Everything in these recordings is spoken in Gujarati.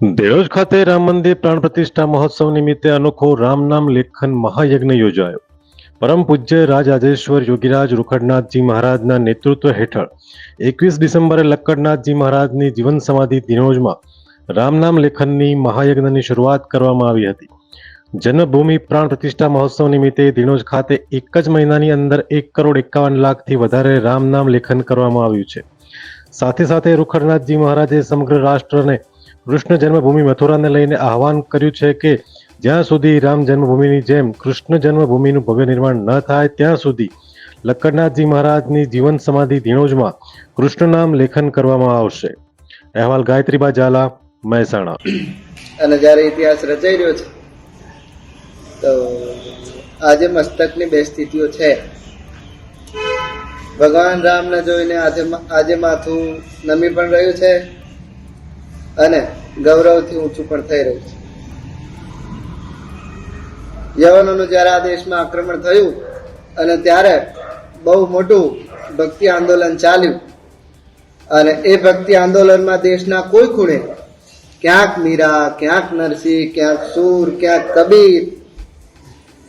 દેરોજ ખાતે રામ મંદિર પ્રાણ પ્રતિષ્ઠા મહોત્સવ નિમિત્તે અનોખો રામ નામ લેખન મહાયજ્ઞ યોજાયો. પરમ પૂજ્ય રાજાધેશ્વર યોગીરાજ રૂખડનાથજી મહારાજના નેતૃત્વ હેઠળ એકવીસ ડિસેમ્બરે લક્કડનાથજી મહારાજની જીવન સમાધિ દિનોજમાં રામ નામ લેખનની મહાયજ્ઞની શરૂઆત કરવામાં આવી હતી. જન્મભૂમિ પ્રાણ પ્રતિષ્ઠા મહોત્સવ નિમિત્તે દિનોજ ખાતે એક જ મહિનાની અંદર એક કરોડ એકાવન લાખથી વધારે રામ નામ લેખન કરવામાં આવ્યું છે. સાથે સાથે રૂખડનાથજી મહારાજે સમગ્ર રાષ્ટ્રને કૃષ્ણ જન્મભૂમિ મથુરાને લઈને આહવાન કર્યું છે કે જ્યાં સુધી રામ જન્મભૂમિની જેમ કૃષ્ણ જન્મભૂમિનું ભવ્ય નિર્માણ ન થાય, ત્યાં સુધી લક્કડનાથજી મહારાજની જીવન સમાધિ ધીણોજમાં કૃષ્ણ નામ લેખન કરવામાં આવશે. અહેવાલ ગાયત્રીબા ઝાલા, મહેસાણા. અને જ્યારે ઇતિહાસ રચાઈ રહ્યો છે, તો આજે મસ્તકની બે સ્થિતિઓ છે. ભગવાન રામને જોઈને આજે આજે માથું નમી પણ રહ્યું છે અને ગૌરવથી ઊંચું પણ થઈ રહ્યું છે. યવનોનું જ્યારે આ દેશમાં આક્રમણ થયું અને ત્યારે બહુ મોટું ભક્તિ આંદોલન ચાલ્યું અને એ ભક્તિ આંદોલનમાં દેશના કોઈ ખૂણે ક્યાંક મીરા, ક્યાંક નરસિંહ, ક્યાંક સૂર, ક્યાંક કબીર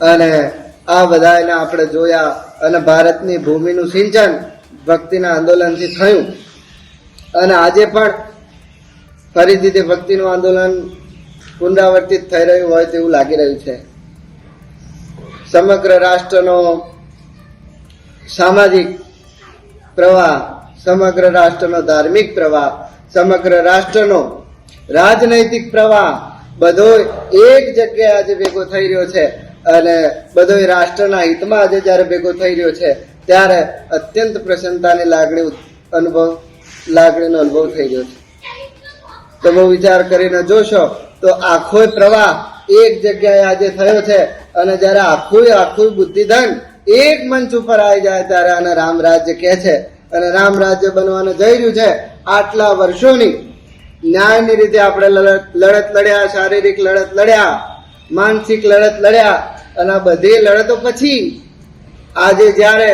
અને આ બધાને આપણે જોયા અને ભારતની ભૂમિનું સિંચન ભક્તિના આંદોલનથી થયું. અને આજે પણ ફરીથી તે ભક્તિનું આંદોલન પુનરાવર્તિત થઈ રહ્યું હોય તેવું લાગી રહ્યું છે. સમગ્ર રાષ્ટ્રનો સામાજિક પ્રવાહ, સમગ્ર રાષ્ટ્રનો ધાર્મિક પ્રવાહ, સમગ્ર રાષ્ટ્રનો રાજનૈતિક પ્રવાહ બધો એક જગ્યાએ આજે ભેગો થઈ રહ્યો છે અને બધો રાષ્ટ્રના હિતમાં આજે જ્યારે ભેગો થઈ રહ્યો છે ત્યારે અત્યંત પ્રસન્નતાની લાગણી અનુભવ લાગણીનો અનુભવ થઈ રહ્યો છે. તમે વિચાર કરીને જોશો, તો આખો પ્રવાહ એક જગ્યાએ આજે થયો છે. અને જ્યારે આખું આખું બુદ્ધિધન એક મંચ ઉપર આવી જાય ત્યારે આને રામ રાજ્ય કહે છે. અને રામ રાજ્ય બનવાનું જઈ રહ્યું છે આટલા વર્ષોની. ન્યાયની રીતે આપણે લડત લડ્યા, શારીરિક લડત લડ્યા, માનસિક લડત લડ્યા, અને આ બધી લડતો પછી આજે જ્યારે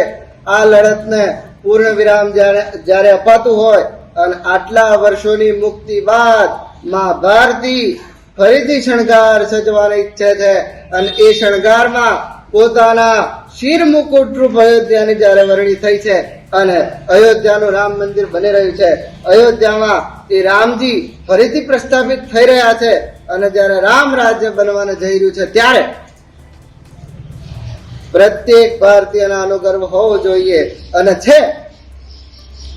આ લડતને પૂર્ણ વિરામ જ્યારે જ્યારે અપાતું હોય અને આટલા વર્ષોની મુક્તિ બાદમાં ભારતી ફરીથી શણગાર સજવાની ઈચ્છે છે. અને એ શણગારમાં પોતાના શિર મુકુટ રૂપ અયોધ્યાની જ્યારે વરણી થઈ છે અને અયોધ્યાનું રામ મંદિર બની રહ્યું છે. અયોધ્યામાં એ રામજી ફરીથી પ્રસ્થાપિત થઈ રહ્યા છે અને જ્યારે રામ રાજ્ય બનવાને જઈ રહ્યું છે ત્યારે પ્રત્યેક ભારતીયના આનો ગર્વ હોવો જોઈએ. અને છે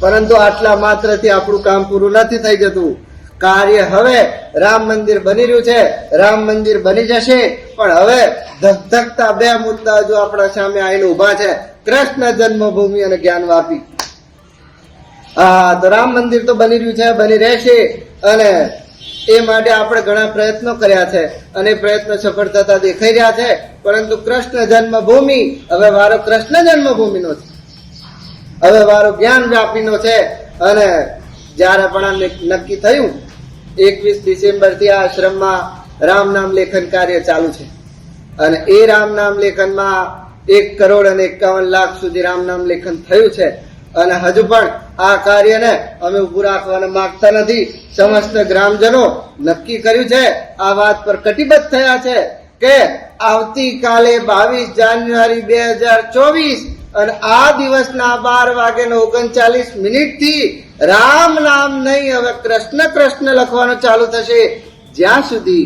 પરંતુ આટલા માત્રથી આપણું કામ પૂરું નથી થઈ જતું. કાર્ય હવે રામ મંદિર બની રહ્યું છે. રામ મંદિર બની જશે. પણ હવે ધકધકતા બે મુદ્દા જો આપણા સામે આવીને ઊભા છે. કૃષ્ણ જન્મભૂમિ અને જ્ઞાન વાપી. હા તો રામ મંદિર તો બની રહ્યું છે, બની રહેશે. અને એ માટે આપણે ઘણા પ્રયત્નો કર્યા છે. અને પ્રયત્નો સફળ થતા દેખાઈ રહ્યા છે. પરંતુ કૃષ્ણ જન્મભૂમિ, હવે વારો કૃષ્ણ જન્મભૂમિનો છે. હવે મારો જ્ઞાન વ્યાપીનો છે અને જ્યારે પણ નક્કી થયું, એકવીસ ડિસેમ્બરથી આ આશ્રમમાં રામ નામ લેખન કાર્ય ચાલુ છે. અને એ રામ નામ લેખનમાં એક કરોડ અને એકાવન લાખ સુધી રામ નામ લેખન થયું છે. અને હજુ પણ આ કાર્યને અમે ઉભું રાખવાના માંગતા નથી. સમસ્ત ગ્રામજનો નક્કી કર્યું છે, આ વાત પર કટિબદ્ધ થયા છે કે આવતીકાલે બાવીસ જાન્યુઆરી બે હજાર ચોવીસ અને આ દિવસના બાર વાગે ઓગણચાલીસ મિનિટથી રામ નામ નહીં, હવે કૃષ્ણ કૃષ્ણ લખવાનું ચાલુ થશે. જ્યાં સુધી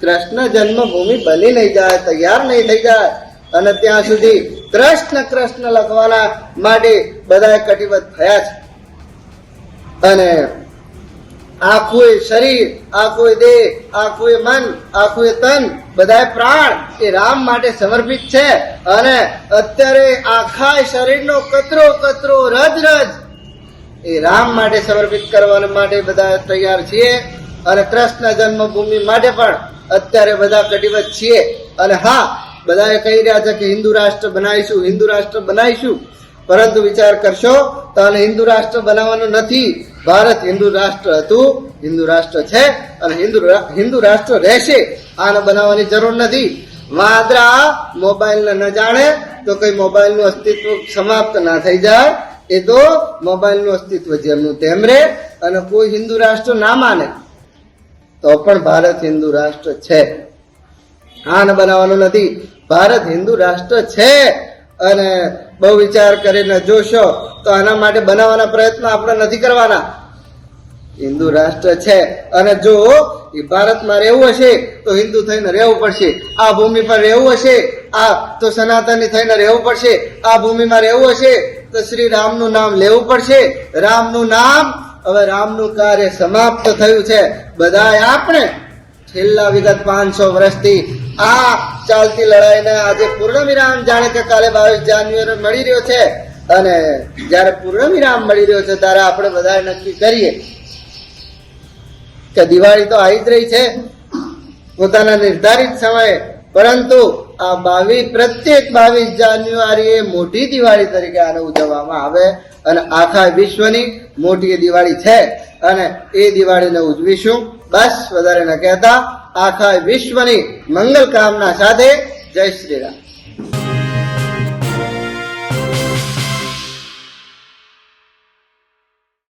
કૃષ્ણ જન્મભૂમિ બની નહીં જાય, તૈયાર નહીં થઈ જાય, અને ત્યાં સુધી કૃષ્ણ કૃષ્ણ લખવાના માટે બધા કટિબદ્ધ થયા છે. અને આખું શરીર, આખું દેહ, આખું મન, આખું તન બધા પ્રાણ એ રામ માટે સમર્પિત છે. અને અત્યારે આખા શરીરનો કચરો કચરો રજ રજ એ રામ માટે સમર્પિત કરવા માટે બધા તૈયાર છીએ. અને કૃષ્ણ જન્મભૂમિ માટે પણ અત્યારે બધા કટિબદ્ધ છીએ. અને હા બધાએ કહી રહ્યા છે કે હિન્દુ રાષ્ટ્ર બનાવીશું, હિન્દુ રાષ્ટ્ર બનાવીશું. પરંતુ વિચાર કરશો, તો હિન્દુ રાષ્ટ્ર બનાવવાનું નથી. ભારત હિન્દુ રાષ્ટ્ર હતું, હિન્દુ રાષ્ટ્ર છે અને હિન્દુ હિન્દુ રાષ્ટ્ર રહેશે, આને બનાવવાની જરૂર નથી. વાદરા મોબાઈલ ન જાણે તો કઈ મોબાઈલનું અસ્તિત્વ સમાપ્ત ના થઈ જાય. એ તો મોબાઈલનું અસ્તિત્વ જેમનું તેમ રહે અને કોઈ હિન્દુ રાષ્ટ્ર ના માને, તો પણ ભારત હિન્દુ રાષ્ટ્ર છે. આને બનાવવાનું નથી. ભારત હિન્દુ રાષ્ટ્ર છે. અને બહુ વિચાર કરીને જોશો તો આના માટે બનાવવાના પ્રયત્ન આપણે નથી કરવાના. હિન્દુ રાષ્ટ્ર છે અને જો એ ભારતમાં રહેવું હશે તો હિન્દુ થઈને રહેવું પડશે. આ ભૂમિ પર રહેવું હશે, આ તો સનાતની થઈને રહેવું પડશે. આ ભૂમિમાં રહેવું હશે તો શ્રી રામનું નામ લેવું પડશે. રામનું નામ, હવે રામનું કાર્ય સમાપ્ત થયું છે. બધાય આપણે છેલ્લા વિગત પાંચસો વર્ષથી આ ચાલતી લડાઈને આજે પૂર્ણ વિરામ જાણે કે કાલે બાવીસ જાન્યુઆરી મળી રહ્યો છે. અને જ્યારે પૂર્ણ વિરામ મળી રહ્યો છે ત્યારે આપણે બધાએ નક્કી કરીએ કે દિવાળી તો આવી જ રહી છે. પોતાના નિર્ધારિત સમયે. પરંતુ આ બાવીસ, પ્રત્યેક બાવીસ જાન્યુઆરીએ મોટી દિવાળી તરીકે આને ઉજવવામાં આવે અને આખા વિશ્વની મોટી દિવાળી છે. અને એ દિવાળીને ઉજવીશું. બસ, વધારે ન કહેતા. આખા વિશ્વની મંગલ કામના સાથે જય શ્રી રામ.